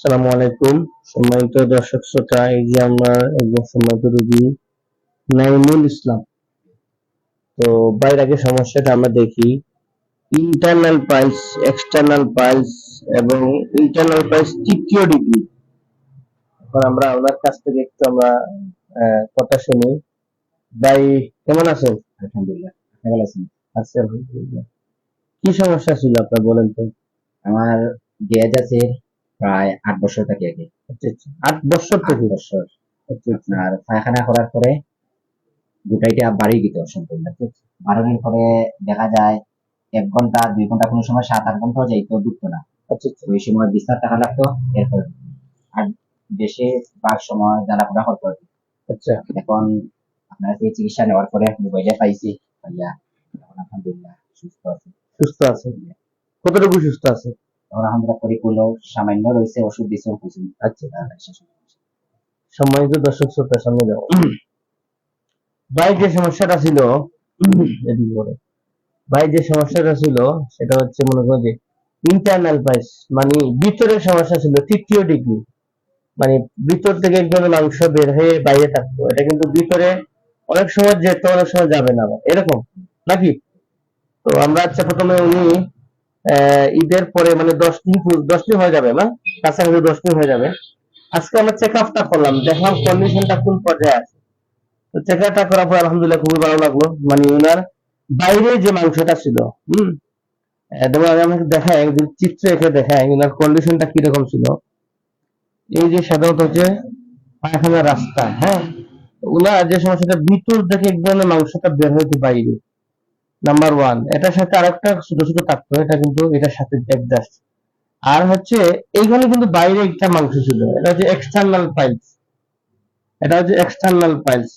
সালামু আলাইকুম। সম্মানিত দর্শক শ্রোতা এই যে আমার একজন সম্মানিত রোগী নাইমুল ইসলাম। তো বাইরে আগে সমস্যাটা আমরা দেখি ইন্টারনাল পাইলস এক্সটার্নাল পাইলস এবং ইন্টারনাল পাইলস তৃতীয় ডিগ্রি এখন আমরা ওনার কাছ থেকে একটু আমরা কথা শুনি। ভাই কেমন আছেন? আলহামদুলিল্লাহ। ভালো আছেন? আছি আলহামদুলিল্লাহ। কি সমস্যা ছিল আপনার বলেন তো? আমার গ্যাজ আছে প্রায় আট বছর থাকি আগে। আচ্ছা আচ্ছা। আট বছর আট বছর। আচ্ছা আচ্ছা। পায়খানা করার পরে দুটাইটা বাড়ি দিত সম্পূর্ণ। বাড়ানোর পরে দেখা যায় এক ঘণ্টা দুই ঘণ্টা কোনো সময় সাত আট ঘন্টাও যাইতো ঢুকতো না। ওই সময় বিস্তার টাকা লাগতো এরপর আর বেশি ভাগ সময় জ্বালা পোড়া করতো আর। আচ্ছা। এখন আপনার কাছে চিকিৎসা নেওয়ার পরে মোবাইলে পাইছি পাইয়া এখন আলহামদুলিল্লাহ সুস্থ আছে। সুস্থ আছে। কতটুকু সুস্থ আছে? পরিপূর্ণ সামান্য রয়েছে, ওষুধ কিছু আচ্ছা সম্মানিত দর্শক শ্রোতার সামনে যাও। ভাই যে সমস্যাটা ছিল। ভাই যে সমস্যাটা ছিল, সেটা হচ্ছে মনে করো যে ইন্টারনাল পাইস মানে ভিতরের সমস্যা ছিল তৃতীয় ডিগ্রি মানে ভিতর থেকে একদম মাংস বের হয়ে বাইরে থাকতো। এটা কিন্তু ভিতরে অনেক সময় যেত, অনেক সময় যাবে না। এরকম, নাকি? তো আমরা আচ্ছা প্রথমে উনি ঈদের পরে মানে দশ দিন দশ দিন হয়ে যাবে না? কাছাকাছি দশ দিন হয়ে যাবে। আজকে আমরা চেক আপটা করলাম, দেখলাম কন্ডিশনটা কোন পর্যায়ে আছে। তো চেক আপটা করার পর আলহামদুলিল্লাহ খুবই ভালো লাগল। মানে ওনার বাইরে যে মাংসটা ছিল, হম? আমি আমাকে দেখায় একদিন চিত্র এঁকে দেখায় ওনার কন্ডিশনটা কীরকম ছিল। এই যে সাধারণত হচ্ছে পায়খানার রাস্তা হ্যাঁ? ওনার যে সমস্যাটা, ভিতর থেকে এক ধরনের মাংসটা বের হইতে বাইরে নাম্বার ওয়ান এটার সাথে আরেকটা ছোট ছোট থাকতো এটা কিন্তু এটার সাথে একজাস্ট আর হচ্ছে এইখানে কিন্তু বাইরে একটা মাংস ছিল এটা হচ্ছে এক্সটার্নাল পাইলস এটা হচ্ছে এক্সটার্নাল পাইলস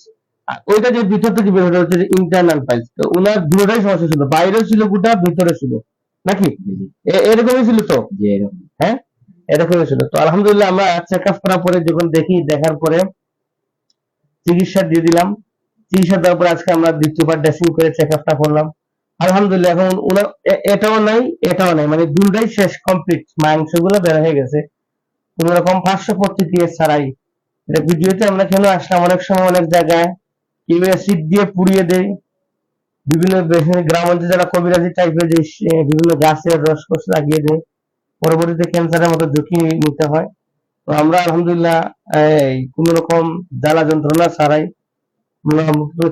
ওইটা যে ভিতর থেকে বের হলো হচ্ছে ইন্টারনাল পাইলস তো ওনার দুটোটাই সমস্যা ছিল বাইরেও ছিল গোটা ভিতরে ছিল। নাকি? এরকমই ছিল তো? এরকম হ্যাঁ? এরকমই ছিল। তো আলহামদুলিল্লাহ আমরা চেক আপ করার পরে যখন দেখি দেখার পরে চিকিৎসা দিয়ে দিলাম। চিকিৎসা দেওয়ার পরে আজকে আমরা দ্বিতীয়বার ড্রেসিং করে চেক আপটা করলাম। আলহামদুলিল্লাহ, এখন উনার এ- এটাও নাই এটাও নাই মানে দুটাই শেষ কমপ্লিট মাংসগুলো বের হয়ে গেছে। কোন রকম পার্শ্ব প্রতিক্রিয়া ছাড়াই। এটা ভিডিওতে আমরা কেন আসলাম? অনেক সময় অনেক জায়গায় কেউ অ্যাসিড দিয়ে পুড়িয়ে দেয়। বিভিন্ন গ্রাম অঞ্চলে যারা কবিরাজি টাইপের যে বিভিন্ন গাছের রস কষ লাগিয়ে দেয়, পরবর্তীতে ক্যান্সারের মতো ঝুঁকি নিতে হয়। তো আমরা আলহামদুলিল্লাহ কোন রকম জ্বালা যন্ত্রণা ছাড়াই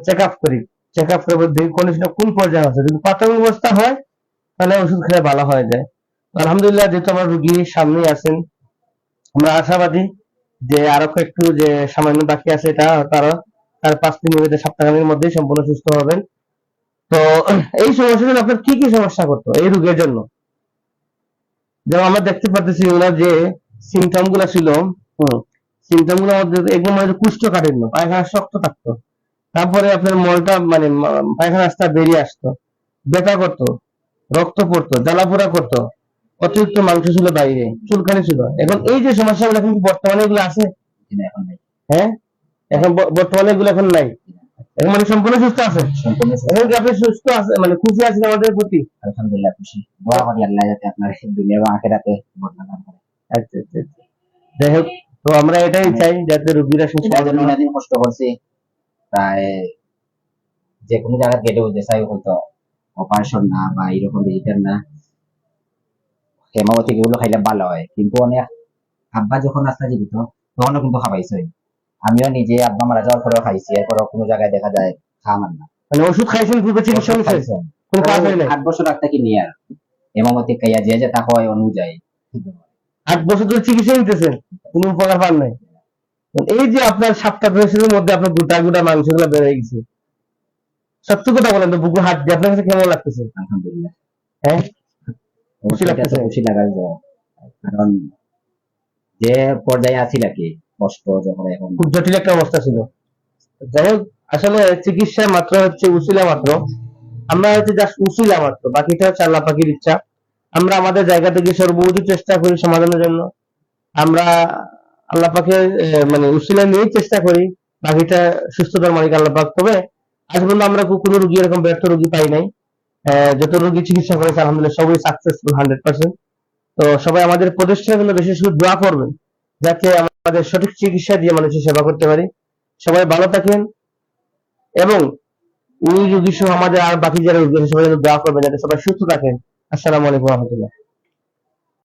চেক আপ করি। চেক আপ করে দেখি কন্ডিশনটা কোন পর্যায়ে আছে। যদি প্রাথমিক অবস্থা হয় তাহলে ওষুধ খেলে ভালো হয়ে যায়। আলহামদুলিল্লাহ যেহেতু আমার রুগী সামনে আছেন আমরা আশাবাদী যে আরও একটু যে সামান্য বাকি আছে এটা তারা তার পাঁচ দিন মধ্যে সপ্তাহের মধ্যেই সম্পূর্ণ সুস্থ হবেন। তো এই সমস্যাগুলো আপনার কি কি সমস্যা করতো এই রোগের জন্য? যেমন আমরা দেখতে পাচ্ছি ওনার যে সিমটমগুলা ছিল হম। সিমটমগুলো একদম মানে কুষ্ঠ কাঠিন্য পায়খানা শক্ত থাকতো। তারপরে আপনার মলটা মানে পায়খানা রাস্তা বেরিয়ে আসতো ব্যথা করতো রক্ত পড়তো জ্বালাপোড়া করতো অতিরিক্ত মাংস ছিল বাইরে চুলকানি ছিল। এখন এই যে সমস্যাগুলো এখন বর্তমানে এগুলো আছে? হ্যাঁ? এখন বর্তমানে এগুলো এখন নাই। এখন মানে সম্পূর্ণ সুস্থ আছে? সম্পূর্ণ এখন কি আপনি সুস্থ আছে মানে খুশি আছেন আমাদের প্রতি? আলহামদুলিল্লাহ খুশি। দোয়া করি আল্লাহ যাতে আপনার দুনিয়া এবং আখেরাতে বদলা দান করে। আচ্ছা আচ্ছা আচ্ছা। যাই হোক তো আমরা এটাই চাই যাতে রোগীরা সুস্থ কষ্ট করছি। প্রায় যে কোনো জায়গায় চাই হয়তো অপারেশন না বা এরকম ডিজিটাল না হেমাবতী এগুলো খাইলে ভালো হয়। কিন্তু অনেক আব্বা যখন আসলে জীবিত তখনও কিন্তু আমিও নিজে আব্বা মারা যাওয়ার পরেও খাইছি এরপরও কোনো জায়গায় দেখা যায় খাওয়ার না। মানে ওষুধ খাইছেন পূর্বে চিকিৎসা খাইছেন। কোনো কাজ হয় নাই? আট বছর আগ থেকে নিয়ে আর। হেমাবতী খাইয়া যে যেটা হয় অনুযায়ী। আট বছর ধরে চিকিৎসা নিতেছেন? কোনো উপকার পান নাই? এই যে আপনার সাতটা বছরের মধ্যে আপনার গোটা গোটা মাংসগুলো বেড়ে গেছে। সত্যি কথা বলেন তো বুকু হাত দিয়ে আপনার কাছে কেমন লাগতেছে? আলহামদুলিল্লাহ। হ্যাঁ? খুশি লাগতেছে? খুশি লাগার কারণ যে পর্যায়ে আছি নাকি কষ্ট যখন এখন খুব জটিল একটা অবস্থা ছিল। যাই হোক আসলে চিকিৎসা মাত্র হচ্ছে উসিলা মাত্র। আমরা হচ্ছে জাস্ট উসিলা মাত্র বাকিটা হচ্ছে আল্লাহ পাখির ইচ্ছা। আমরা আমাদের জায়গা থেকে সর্বোচ্চ চেষ্টা করি সমাধানের জন্য। আমরা আল্লাহ পাকে মানে উসিলা নিয়েই চেষ্টা করি বাকিটা সুস্থতার মালিক আল্লাহ পাক। তবে আজ পর্যন্ত আমরা কোনো রোগী এরকম ব্যর্থ রোগী পাই নাই। যত রোগী চিকিৎসা করেছে, আলহামদুলিল্লাহ, সবই সাকসেসফুল হান্ড্রেড পার্সেন্ট তো সবাই আমাদের প্রতিষ্ঠানের জন্য বেশি শুধু দোয়া করবেন, যাতে আমাদের সঠিক চিকিৎসা দিয়ে মানুষের সেবা করতে পারি। সবাই ভালো থাকেন এবং ওই রুগী সহ আমাদের আর বাকি যারা রোগী আছে, সবাই যেন দোয়া করবেন, যাতে সবাই সুস্থ থাকেন। আসসালামু আলাইকুম রহমতুল্লাহ।